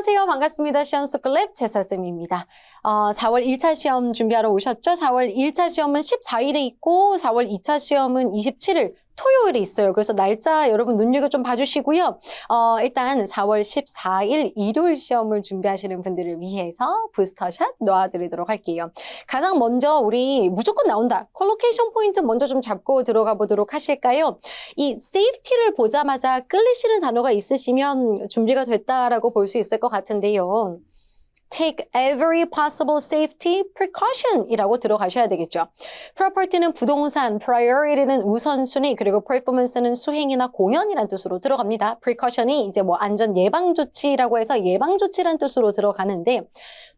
안녕하세요. 반갑습니다. 시험스클랩 제사쌤입니다. 어, 4월 1차 시험 준비하러 오셨죠? 4월 1차 시험은 14일에 있고 4월 2차 시험은 27일 토요일에 있어요. 그래서 날짜 여러분 눈여겨 좀 봐주시고요. 어, 일단 4월 14일 일요일 시험을 준비하시는 분들을 위해서 부스터샷 놓아드리도록 할게요. 가장 먼저 우리 무조건 나온다. 콜로케이션 포인트 먼저 좀 잡고 들어가 보도록 하실까요? 이 safety를 보자마자 끌리시는 단어가 있으시면 준비가 됐다라고 볼 수 있을 것 같은데요. Take every possible safety precaution 이라고 들어가셔야 되겠죠. property는 부동산, priority는 우선순위, 그리고 performance는 수행이나 공연이란 뜻으로 들어갑니다. precaution이 이제 뭐 안전 예방 조치라고 해서 예방 조치란 뜻으로 들어가는데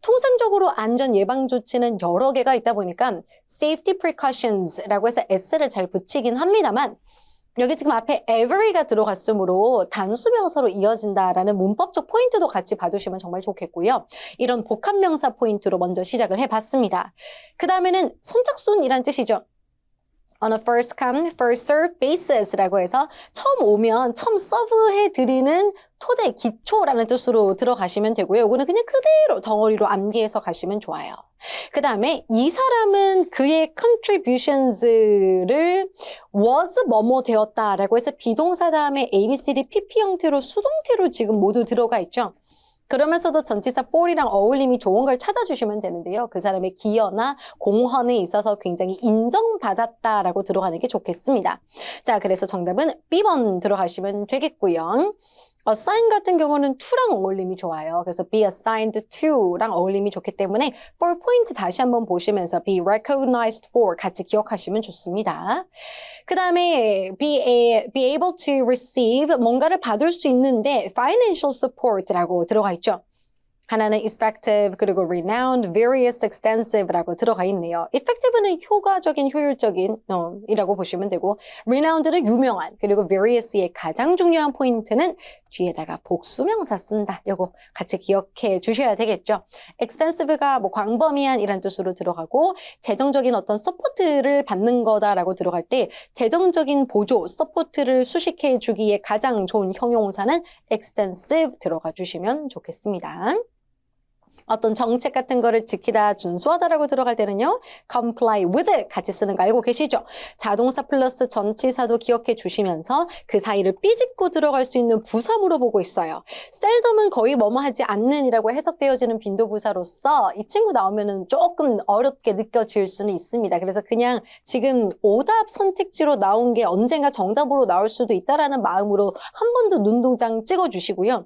통상적으로 안전 예방 조치는 여러 개가 있다 보니까 safety precautions라고 해서 s를 잘 붙이긴 합니다만 여기 지금 앞에 every가 들어갔으므로 단수명사로 이어진다라는 문법적 포인트도 같이 봐두시면 정말 좋겠고요. 이런 복합명사 포인트로 먼저 시작을 해봤습니다. 그 다음에는 선착순이란 뜻이죠. on a first come, first serve basis라고 해서 처음 오면 처음 서브해 드리는 토대, 기초라는 뜻으로 들어가시면 되고요. 이거는 그냥 그대로 덩어리로 암기해서 가시면 좋아요. 그 다음에 이 사람은 그의 contributions를 was 뭐뭐 되었다라고 해서 비동사 다음에 ABCD PP 형태로 수동태로 지금 모두 들어가 있죠. 그러면서도 전치사 for이랑 어울림이 좋은 걸 찾아주시면 되는데요. 그 사람의 기여나 공헌에 있어서 굉장히 인정받았다라고 들어가는 게 좋겠습니다. 자, 그래서 정답은 B번 들어가시면 되겠고요. Assign 같은 경우는 to랑 어울림이 좋아요. 그래서 be assigned to랑 어울림이 좋기 때문에 for 포인트 다시 한번 보시면서 be recognized for 같이 기억하시면 좋습니다. 그 다음에 be, a, be able to receive 뭔가를 받을 수 있는데 financial support라고 들어가 있죠. 하나는 effective 그리고 renowned, various, extensive라고 들어가 있네요. effective는 효과적인, 효율적인 어, 이라고 보시면 되고 renowned는 유명한 그리고 various의 가장 중요한 포인트는 뒤에다가 복수명사 쓴다. 요거 같이 기억해 주셔야 되겠죠. extensive가 뭐 광범위한 이란 뜻으로 들어가고 재정적인 어떤 서포트를 받는 거다라고 들어갈 때 재정적인 보조, 서포트를 수식해 주기에 가장 좋은 형용사는 extensive 들어가 주시면 좋겠습니다. 어떤 정책 같은 거를 지키다, 준수하다라고 들어갈 때는요. comply with 같이 쓰는 거 알고 계시죠? 자동사 플러스 전치사도 기억해 주시면서 그 사이를 삐집고 들어갈 수 있는 부사 물어보고 있어요. 셀덤은 거의 뭐뭐 하지 않는이라고 해석되어지는 빈도부사로서 이 친구 나오면은 조금 어렵게 느껴질 수는 있습니다. 그래서 그냥 지금 오답 선택지로 나온 게 언젠가 정답으로 나올 수도 있다라는 마음으로 한 번 더 눈동장 찍어 주시고요.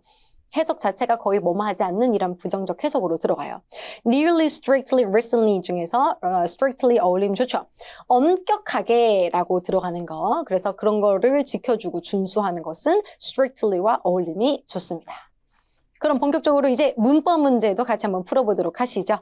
해석 자체가 거의 뭐뭐 하지 않는 이런 부정적 해석으로 들어가요. nearly, strictly, recently 중에서 어, strictly 어울림 좋죠. 엄격하게 라고 들어가는 거. 그래서 그런 거를 지켜주고 준수하는 것은 strictly와 어울림이 좋습니다. 그럼 본격적으로 이제 문법 문제도 같이 한번 풀어보도록 하시죠.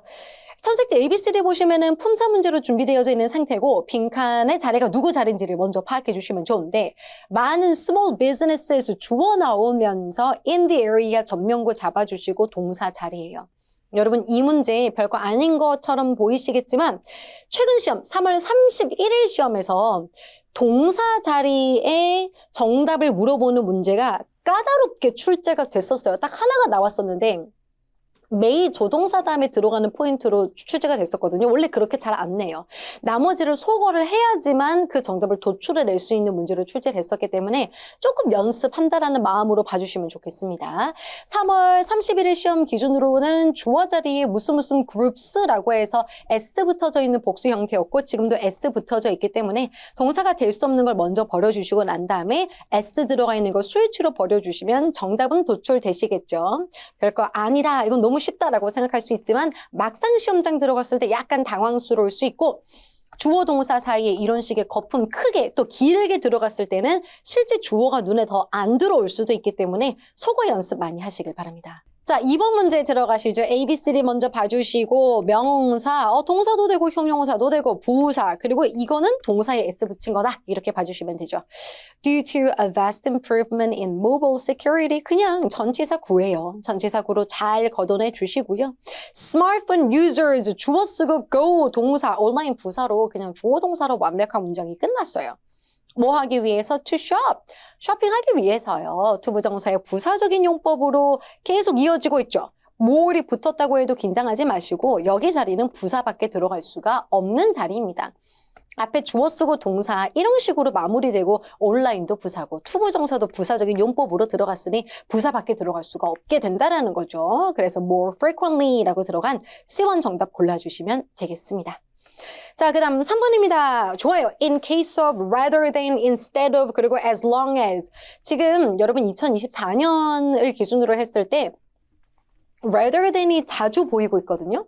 선택지 ABCD 보시면은 품사 문제로 준비되어져 있는 상태고 빈칸의 자리가 누구 자리인지를 먼저 파악해 주시면 좋은데 많은 small businesses 주어 나오면서 in the area 전명구 잡아주시고 동사 자리예요. 여러분 이 문제 별거 아닌 것처럼 보이시겠지만 최근 시험 3월 31일 시험에서 동사 자리에 정답을 물어보는 문제가 까다롭게 출제가 됐었어요. 딱 하나가 나왔었는데 메이 조동사 다음에 들어가는 포인트로 출제가 됐었거든요. 원래 그렇게 잘 안 내요. 나머지를 소거를 해야지만 그 정답을 도출해 낼 수 있는 문제로 출제를 했었기 때문에 조금 연습한다라는 마음으로 봐주시면 좋겠습니다. 3월 31일 시험 기준으로는 주어 자리에 무슨 무슨 그룹스라고 해서 S 붙어져 있는 복수 형태였고 지금도 S 붙어져 있기 때문에 동사가 될 수 없는 걸 먼저 버려주시고 난 다음에 S 들어가 있는 걸 수일치로 버려주시면 정답은 도출되시겠죠. 별거 아니다. 이건 너무 쉽다라고 생각할 수 있지만 막상 시험장 들어갔을 때 약간 당황스러울 수 있고 주어 동사 사이에 이런 식의 거품 크게 또 길게 들어갔을 때는 실제 주어가 눈에 더 안 들어올 수도 있기 때문에 속어 연습 많이 하시길 바랍니다. 자, 2번 문제 들어가시죠. A, B, C, D 먼저 봐주시고 명사, 어, 동사도 되고 형용사도 되고 부사, 그리고 이거는 동사에 S 붙인 거다. 이렇게 봐주시면 되죠. Due to a vast improvement in mobile security, 그냥 전치사 구예요. 전치사 구로 잘 걷어내 주시고요. Smartphone users, 주어 쓰고 go 동사, 온라인 부사로 그냥 주어 동사로 완벽한 문장이 끝났어요. 뭐 하기 위해서 to shop. 쇼핑하기 위해서요. 투부정사의 부사적인 용법으로 계속 이어지고 있죠. more이 붙었다고 해도 긴장하지 마시고 여기 자리는 부사밖에 들어갈 수가 없는 자리입니다. 앞에 주어 쓰고 동사 이런 식으로 마무리되고 온라인도 부사고 투부정사도 부사적인 용법으로 들어갔으니 부사밖에 들어갈 수가 없게 된다라는 거죠. 그래서 more frequently라고 들어간 C1 정답 골라주시면 되겠습니다. 자, 그 다음 3번입니다. 좋아요. In case of, rather than, instead of, 그리고 as long as. 지금 여러분 2024년을 기준으로 했을 때 rather than이 자주 보이고 있거든요.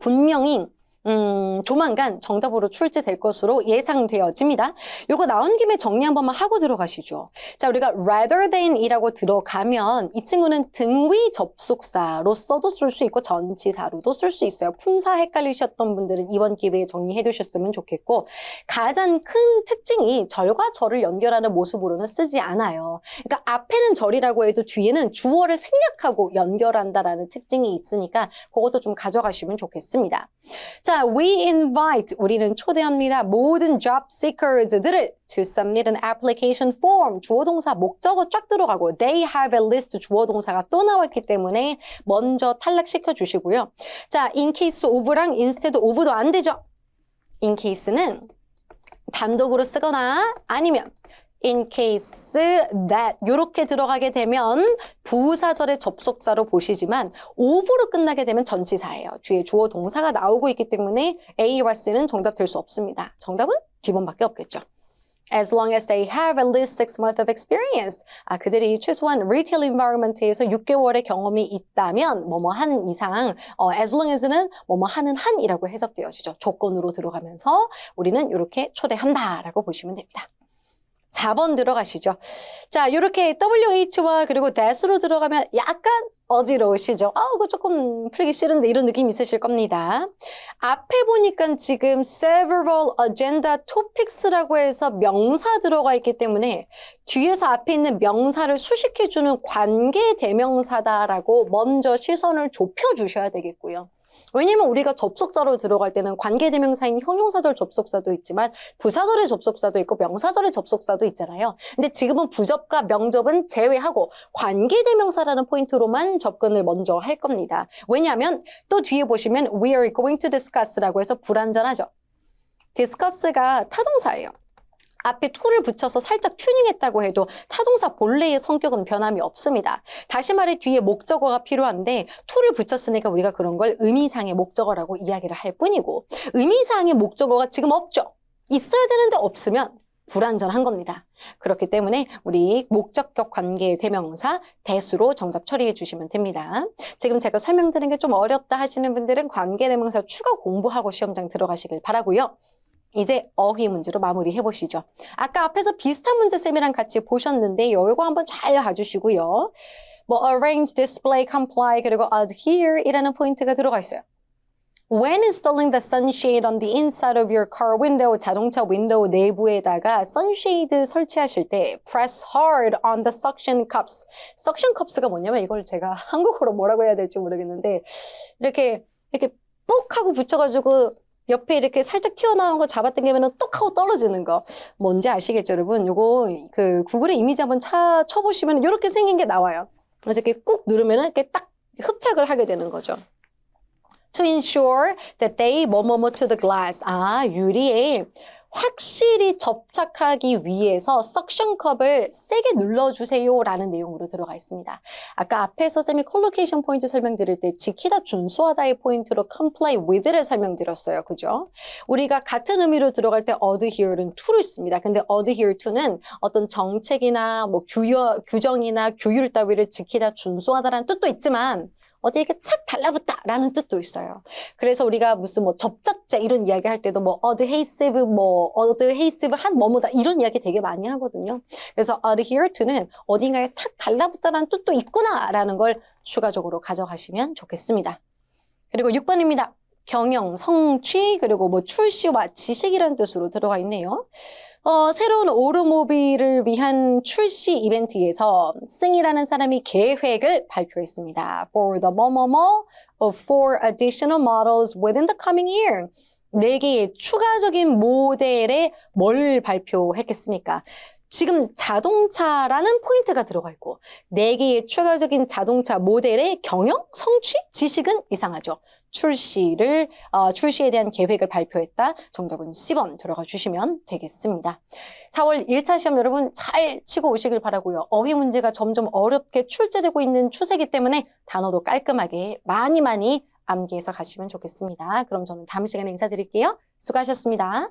분명히 음, 조만간 정답으로 출제될 것으로 예상되어집니다. 요거 나온 김에 정리 한 번만 하고 들어가시죠. 자, 우리가 rather than이라고 들어가면 이 친구는 등위 접속사로 써도 쓸 수 있고 전치사로도 쓸 수 있어요. 품사 헷갈리셨던 분들은 이번 기회에 정리해 두셨으면 좋겠고 가장 큰 특징이 절과 절을 연결하는 모습으로는 쓰지 않아요. 그러니까 앞에는 절이라고 해도 뒤에는 주어를 생략하고 연결한다라는 특징이 있으니까 그것도 좀 가져가시면 좋겠습니다. 자, we invite 우리는 초대합니다. 모든 job seekers들을 to submit an application form 주어 동사 목적어 쫙 들어가고 they have a list 주어 동사가 또 나왔기 때문에 먼저 탈락시켜 주시고요. 자, in case of랑 instead of도 안 되죠. in case는 단독으로 쓰거나 아니면 in case that 이렇게 들어가게 되면 부사절의 접속사로 보시지만 of로 끝나게 되면 전치사예요. 뒤에 주어 동사가 나오고 있기 때문에 A와 C는 정답 될 수 없습니다. 정답은 D번밖에 없겠죠. As long as they have at least six months of experience. 아, 그들이 최소한 retail environment에서 6개월의 경험이 있다면 뭐뭐 한 이상, 어, as long as는 뭐뭐 하는 한이라고 해석되어지죠. 조건으로 들어가면서 우리는 이렇게 초대한다라고 보시면 됩니다. 4번 들어가시죠. 자, 이렇게 WH와 그리고 that으로 들어가면 약간 어지러우시죠? 아, 이거 조금 풀기 싫은데 이런 느낌 있으실 겁니다. 앞에 보니까 지금 several agenda topics라고 해서 명사 들어가 있기 때문에 뒤에서 앞에 있는 명사를 수식해주는 관계 대명사다라고 먼저 시선을 좁혀주셔야 되겠고요. 왜냐면 우리가 접속사로 들어갈 때는 관계대명사인 형용사절 접속사도 있지만 부사절의 접속사도 있고 명사절의 접속사도 있잖아요. 근데 지금은 부접과 명접은 제외하고 관계대명사라는 포인트로만 접근을 먼저 할 겁니다. 왜냐하면 또 뒤에 보시면 we are going to discuss라고 해서 불완전하죠. discuss가 타동사예요. 앞에 to를 붙여서 살짝 튜닝했다고 해도 타동사 본래의 성격은 변함이 없습니다. 다시 말해 뒤에 목적어가 필요한데 to를 붙였으니까 우리가 그런 걸 의미상의 목적어라고 이야기를 할 뿐이고 의미상의 목적어가 지금 없죠. 있어야 되는데 없으면 불완전한 겁니다. 그렇기 때문에 우리 목적격 관계 대명사 대수로 정답 처리해 주시면 됩니다. 지금 제가 설명드린 게 좀 어렵다 하시는 분들은 관계 대명사 추가 공부하고 시험장 들어가시길 바라고요. 이제 어휘 문제로 마무리해 보시죠. 아까 앞에서 비슷한 문제 쌤이랑 같이 보셨는데 이거 한번 잘 봐주시고요. 뭐 arrange, display, comply 그리고 adhere 이라는 포인트가 들어가 있어요. When installing the sunshade on the inside of your car window, 자동차 윈도우 내부에다가 sunshade 설치하실 때 press hard on the suction cups. suction cups가 뭐냐면 이걸 제가 한국어로 뭐라고 해야 될지 모르겠는데 이렇게 이렇게 뽁 하고 붙여가지고 옆에 이렇게 살짝 튀어나온 거 잡아당기면 똑 하고 떨어지는 거. 뭔지 아시겠죠, 여러분? 요거 그 구글에 이미지 한번 차, 쳐보시면 이렇게 생긴 게 나와요. 그래서 이렇게 꾹 누르면 이렇게 딱 흡착을 하게 되는 거죠. To ensure that they 뭐뭐뭐 to the glass. 아, 유리에 확실히 접착하기 위해서 석션컵을 세게 눌러주세요 라는 내용으로 들어가 있습니다. 아까 앞에서 쌤이 콜로케이션 포인트 설명드릴 때 지키다 준수하다의 포인트로 comply with를 설명드렸어요. 그죠? 우리가 같은 의미로 들어갈 때 adhere는 to를 씁니다. 근데 adhere to는 어떤 정책이나 뭐 규여, 규정이나 규율 따위를 지키다 준수하다라는 뜻도 있지만 어디 이렇게 착 달라붙다라는 뜻도 있어요. 그래서 우리가 무슨 뭐 접착제 이런 이야기 할 때도 뭐 adhesive 뭐 adhesive 한 뭐뭐다 이런 이야기 되게 많이 하거든요. 그래서 adhere to는 어딘가에 탁 달라붙다라는 뜻도 있구나라는 걸 추가적으로 가져가시면 좋겠습니다. 그리고 6번입니다. 경영, 성취, 그리고 뭐 출시와 지식이라는 뜻으로 들어가 있네요. 어, 새로운 오르모빌을 위한 출시 이벤트에서 승이라는 사람이 계획을 발표했습니다. For the 뭐뭐뭐 of four additional models within the coming year. 네 개의 추가적인 모델에 뭘 발표했겠습니까? 지금 자동차라는 포인트가 들어가 있고 네 개의 추가적인 자동차 모델의 경영, 성취, 지식은 이상하죠. 출시를 어, 출시에 대한 계획을 발표했다. 정답은 10번 들어가 주시면 되겠습니다. 4월 1차 시험 여러분 잘 치고 오시길 바라고요. 어휘 문제가 점점 어렵게 출제되고 있는 추세이기 때문에 단어도 깔끔하게 많이 많이 암기해서 가시면 좋겠습니다. 그럼 저는 다음 시간에 인사드릴게요. 수고하셨습니다.